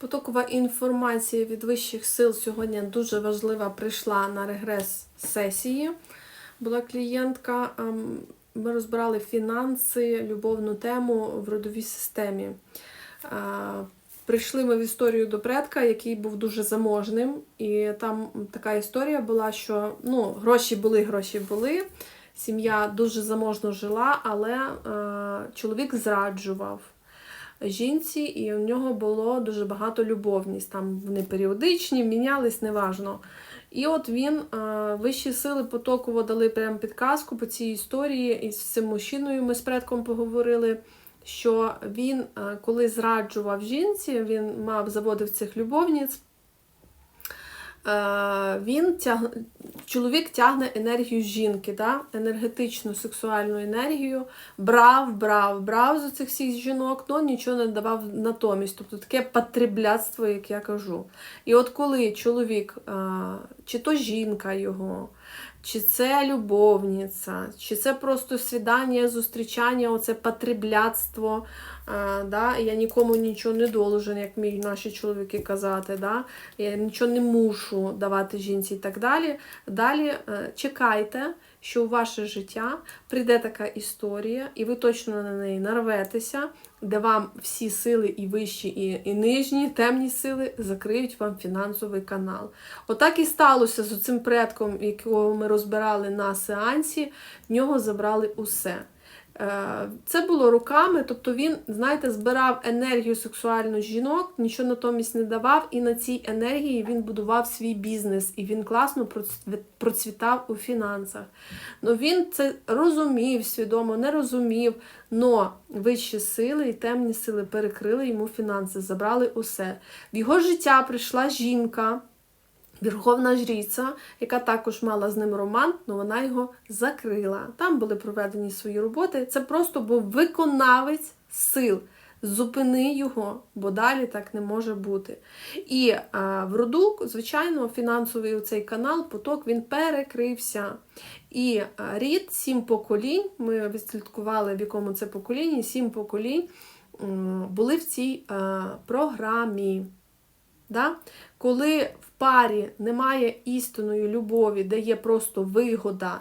Потокова інформація від вищих сил сьогодні дуже важлива прийшла на регрес сесії. Була клієнтка, ем, ми розбирали фінанси, любовну тему в родовій системі. Е, Прийшли ми в історію до предка, який був дуже заможним, і там така історія була, що ну, гроші були, гроші були. Сім'я дуже заможно жила, але е, чоловік зраджував жінці, і у нього було дуже багато любовність. Там вони періодичні, мінялись, неважно. І от він, е, вищі сили потоково дали прям підказку по цій історії, і з цим мужчиною ми з предком поговорили. Що він, е, коли зраджував жінці, він мав заводив цих любовниць, він тяг... чоловік тягне енергію жінки, да? енергетичну сексуальну енергію, брав, брав, брав з цих всіх жінок, але нічого не давав натомість. Тобто таке потребляцтво, як я кажу. І от коли чоловік, е, чи то жінка його, чи це любовниця, чи це просто свідання, зустрічання, оце потребляцтво. А, да? Я нікому нічого не должен, як мій наші чоловіки казати. Да? Я нічого не мушу давати жінці і так далі. Далі е, чекайте, що у ваше життя прийде така історія, і ви точно на неї нарветеся, де вам всі сили і вищі, і, і нижні, темні сили закриють вам фінансовий канал. Отак і сталося з цим предком, якого ми розбирали на сеансі, в нього забрали усе. Е, Це було руками, тобто він, знаєте, збирав енергію сексуальну жінок, нічого натомість не давав, і на цій енергії він будував свій бізнес, і він класно процвітав у фінансах. Ну він це розумів, свідомо не розумів, но вищі сили і темні сили перекрили йому фінанси, забрали усе. В його життя прийшла жінка. Верховна жриця, яка також мала з ним роман, але вона його закрила. Там були проведені свої роботи. Це просто був виконавець сил. Зупини його, бо далі так не може бути. І а, в роду, звичайно, фінансовий цей канал, поток він перекрився. І а, рід, сім поколінь, ми відслідкували, в якому це поколінні, сім поколінь були в цій а, програмі. Да? Коли парі немає істинної любові, де є просто вигода,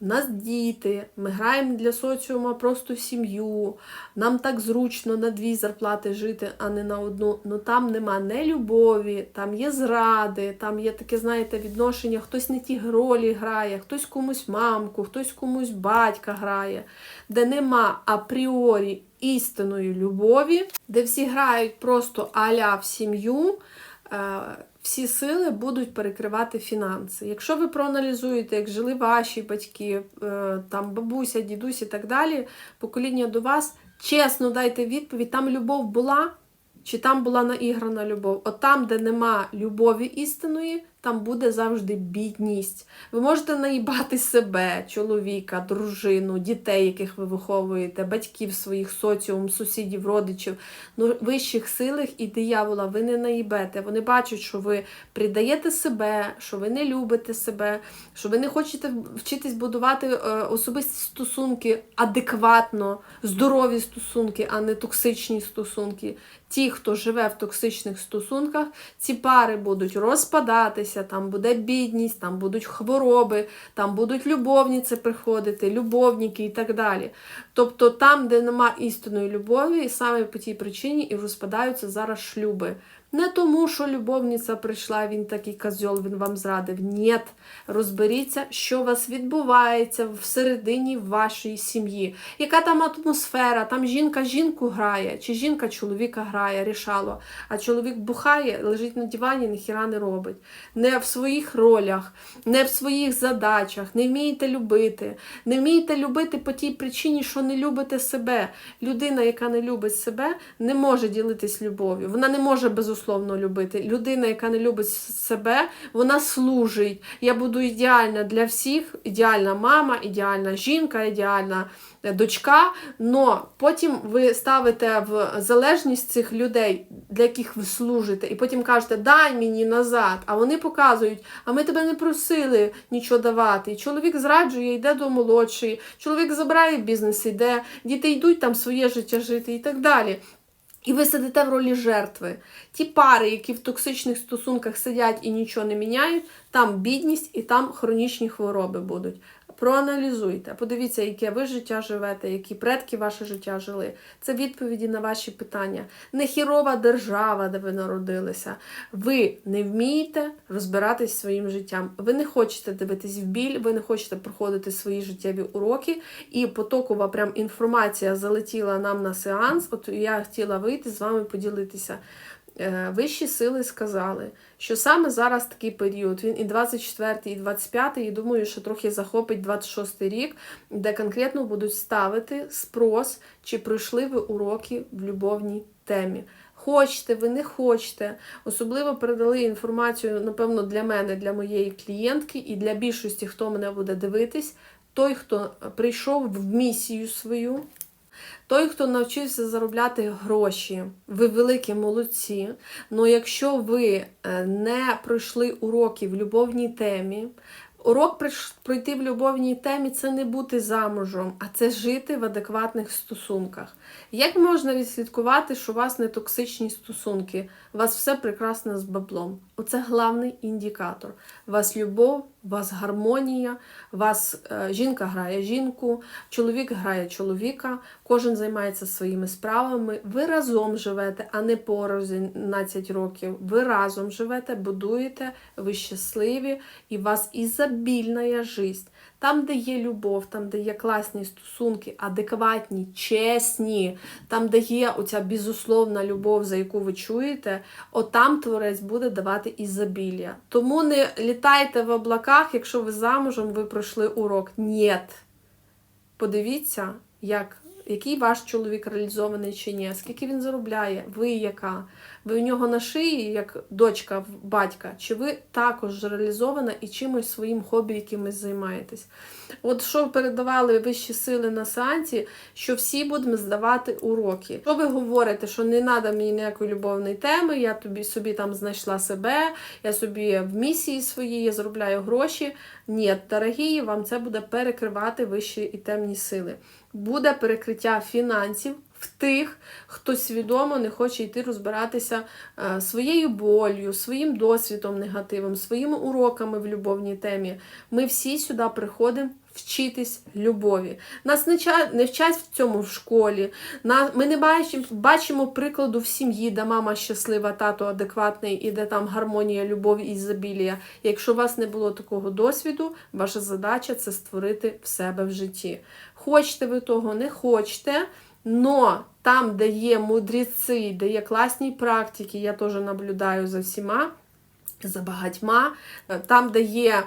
в нас діти, ми граємо для соціума просто сім'ю, нам так зручно на дві зарплати жити, а не на одну. Ну там нема не любові, там є зради, там є таке, знаєте, відношення, хтось не ті ролі грає, хтось комусь мамку, хтось комусь батька грає, де нема апріорі істинної любові, де всі грають просто аля в сім'ю. Всі сили будуть перекривати фінанси. Якщо ви проаналізуєте, як жили ваші батьки, е, там бабуся, дідусь і так далі, покоління до вас, чесно дайте відповідь, там любов була, чи там була наіграна любов. От там, де нема любові істинної, там буде завжди бідність. Ви можете наїбати себе, чоловіка, дружину, дітей, яких ви виховуєте, батьків своїх, соціум, сусідів, родичів. Ну, вищих силах і диявола ви не наїбете. Вони бачать, що ви придаєте себе, що ви не любите себе, що ви не хочете вчитись будувати е, особисті стосунки адекватно, здорові стосунки, а не токсичні стосунки. Ті, хто живе в токсичних стосунках, ці пари будуть розпадатися, там буде бідність, там будуть хвороби, там будуть любовниці приходити, любовники і так далі. Тобто там, де нема істинної любові, саме по тій причині і розпадаються зараз шлюби. Не тому, що любовниця прийшла, він такий козьол, він вам зрадив. Ні. Розберіться, що у вас відбувається всередині вашої сім'ї. Яка там атмосфера, там жінка жінку грає, чи жінка чоловіка грає, рішало. А чоловік бухає, лежить на дивані, ніхіра не робить. Не в своїх ролях, не в своїх задачах, не вмієте любити. Не вмієте любити по тій причині, що не любите себе. Людина, яка не любить себе, не може ділитись любов'ю. Вона не може безусловно любити. Людина, яка не любить себе, вона служить. Я буду ідеальна для всіх, ідеальна мама, ідеальна жінка, ідеальна е, дочка. Но потім ви ставите в залежність цих людей, для яких ви служите, і потім кажете, дай мені назад. А вони показують, а ми тебе не просили нічого давати. Чоловік зраджує, йде до молодшої, чоловік забирає бізнес, йде, діти йдуть там своє життя жити і так далі. І ви сидите в ролі жертви. Ті пари, які в токсичних стосунках сидять і нічого не міняють, там бідність і там хронічні хвороби будуть. Проаналізуйте, подивіться, яке ви життя живете, які предки ваше життя жили. Це відповіді на ваші питання. Не хірова держава, де ви народилися. Ви не вмієте розбиратись своїм життям. Ви не хочете дивитись в біль, ви не хочете проходити свої життєві уроки. І потокова прям інформація залетіла нам на сеанс. От я хотіла вийти з вами поділитися. Е, Вищі сили сказали, що саме зараз такий період, він і 24, і 25, і думаю, що трохи захопить 26 рік, де конкретно будуть ставити спрос, чи пройшли ви уроки в любовній темі. Хочете, ви не хочете. Особливо передали інформацію, напевно, для мене, для моєї клієнтки і для більшості, хто мене буде дивитись, той, хто прийшов в місію свою. Той, хто навчився заробляти гроші, ви великі молодці. Але якщо ви е, не пройшли уроки в любовній темі, урок пройти в любовній темі це не бути замужем, а це жити в адекватних стосунках. Як можна відслідкувати, що у вас не токсичні стосунки? У вас все прекрасно з баблом. Оце головний індикатор. У вас любов, у вас гармонія, у вас е, жінка грає жінку, чоловік грає чоловіка, кожен займається своїми справами. Ви разом живете, а не порознь 12 років. Ви разом живете, будуєте, ви щасливі, і у вас ізобільна життя. Там, де є любов, там, де є класні стосунки, адекватні, чесні, там, де є оця безусловна любов, за яку ви чуєте, отам творець буде давати ізобілля. Тому не літайте в облаках, якщо ви замужем, ви пройшли урок. Нєт. Подивіться, як, який ваш чоловік реалізований чи ні, скільки він заробляє, ви яка. Ви у нього на шиї, як дочка батька, чи ви також реалізована і чимось своїм хобі якимось займаєтесь. От що передавали вищі сили на сеансі, що всі будемо здавати уроки. Якщо ви говорите, що не треба мені ніякої любовної теми, я тобі собі там знайшла себе, я собі в місії своїй, я заробляю гроші. Ні, дорогі, вам це буде перекривати вищі і темні сили. Буде перекриття фінансів в тих, хто свідомо не хоче йти розбиратися е, своєю болью, своїм досвідом негативом, своїми уроками в любовній темі. Ми всі сюди приходимо вчитись любові. Нас не, ча- не вчать в цьому в школі. Ми не бачимо, бачимо прикладу в сім'ї, де мама щаслива, тато адекватний і де там гармонія, любов і ізобілія. Якщо у вас не було такого досвіду, ваша задача це створити в себе в житті. Хочете ви того, не хочете. Но там, де є мудреці, де є класні практики, я теж наблюдаю за всіма, за багатьма, там, де є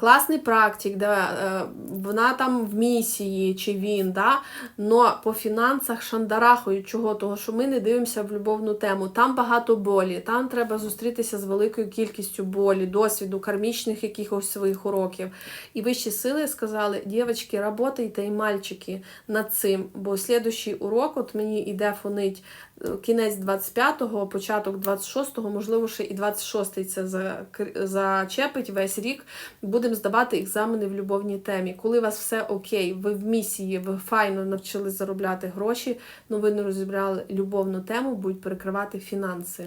класний практик, де е, вона там в місії чи він, да? но по фінансах шандарахають чого, того, що ми не дивимося в любовну тему. Там багато болі, там треба зустрітися з великою кількістю болі, досвіду, кармічних якихось своїх уроків. І вищі сили сказали, дівчатки, работайте і мальчики над цим, бо слідущий урок, от мені іде фонить е, кінець 25-го, початок 26-го, можливо, ще і 26-й це зачепить весь рік. Будемо здавати екзамени в любовній темі. Коли у вас все окей, ви в місії, ви файно навчились заробляти гроші, але ви не розібрали любовну тему, будуть перекривати фінанси.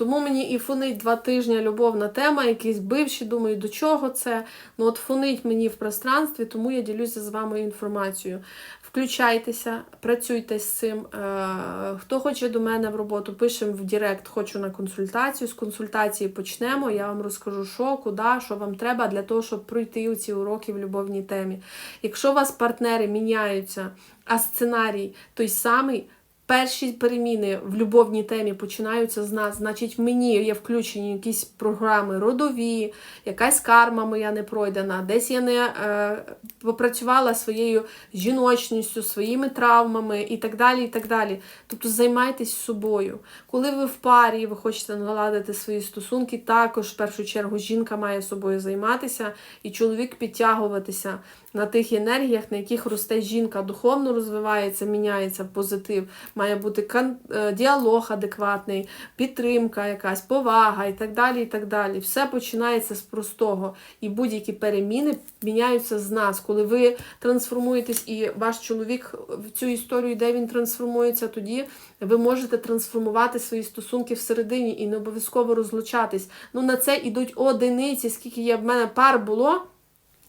Тому мені і фонить два тижні любовна тема, якісь бивші, думаю, до чого це. Ну от фонить мені в пространстві, тому я ділюся з вами інформацією. Включайтеся, працюйте з цим. Е, Хто хоче до мене в роботу, пишемо в Директ, хочу на консультацію. З консультації почнемо. Я вам розкажу, що, куди, що вам треба для того, щоб пройти ці уроки в любовній темі. Якщо у вас партнери міняються, а сценарій той самий. Перші переміни в любовній темі починаються з нас. Значить, мені є включені якісь програми родові, якась карма моя не пройдена, десь я не е, попрацювала своєю жіночністю, своїми травмами і так далі. і так далі. Тобто займайтесь собою. Коли ви в парі, ви хочете наладити свої стосунки, також в першу чергу жінка має собою займатися і чоловік підтягуватися на тих енергіях, на яких росте жінка, духовно розвивається, міняється в позитив має бути е, діалог адекватний, підтримка якась, повага і так далі. і так далі. Все починається з простого. І будь-які переміни міняються з нас. Коли ви трансформуєтесь, і ваш чоловік в цю історію, де він трансформується, тоді ви можете трансформувати свої стосунки всередині і не обов'язково розлучатись. Ну на це йдуть одиниці, скільки є в мене пар було.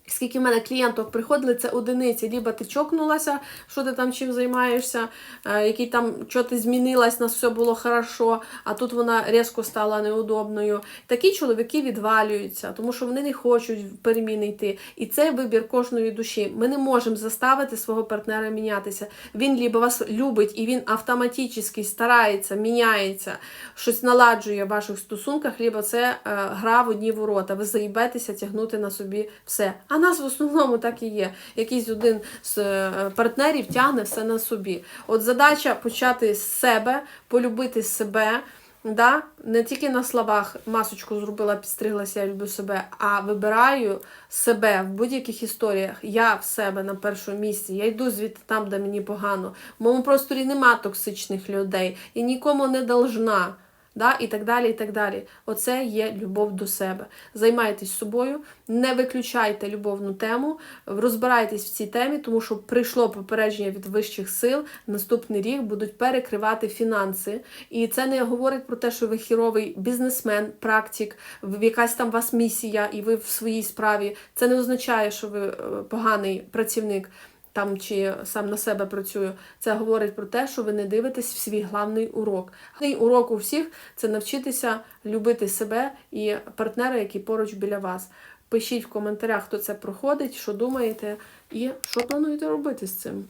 Скільки в мене клієнток приходили, це одиниці. Ліба ти чокнулася, що ти там чим займаєшся, е, який там, що ти змінилась, нас все було хорошо, а тут вона різко стала неудобною. Такі чоловіки відвалюються, тому що вони не хочуть переміни йти. І це вибір кожної душі. Ми не можемо заставити свого партнера мінятися. Він либо вас любить і він автоматично старається, міняється, щось наладжує в ваших стосунках, либо це е, гра в одні ворота. Ви заїбетеся тягнути на собі все. А нас в основному так і є. Якийсь один з е, партнерів тягне все на собі. От задача почати з себе, полюбити себе. Да? Не тільки на словах масочку зробила, підстриглася, я люблю себе, а вибираю себе в будь-яких історіях. Я в себе на першому місці. Я йду звідти там, де мені погано. В моєму просторі нема токсичних людей. І нікому не должна. Да? І так далі, і так далі. Оце є любов до себе. Займайтесь собою, не виключайте любовну тему, розбирайтесь в цій темі, тому що прийшло попередження від вищих сил. Наступний рік будуть перекривати фінанси. І це не говорить про те, що ви хіровий бізнесмен, практик, якась там у вас місія, і ви в своїй справі. Це не означає, що ви е, поганий працівник там чи сам на себе працюю. Це говорить про те, що ви не дивитесь в свій главний урок. Главний урок у всіх це навчитися любити себе і партнера, який поруч біля вас. Пишіть в коментарях, хто це проходить, що думаєте, і що плануєте робити з цим.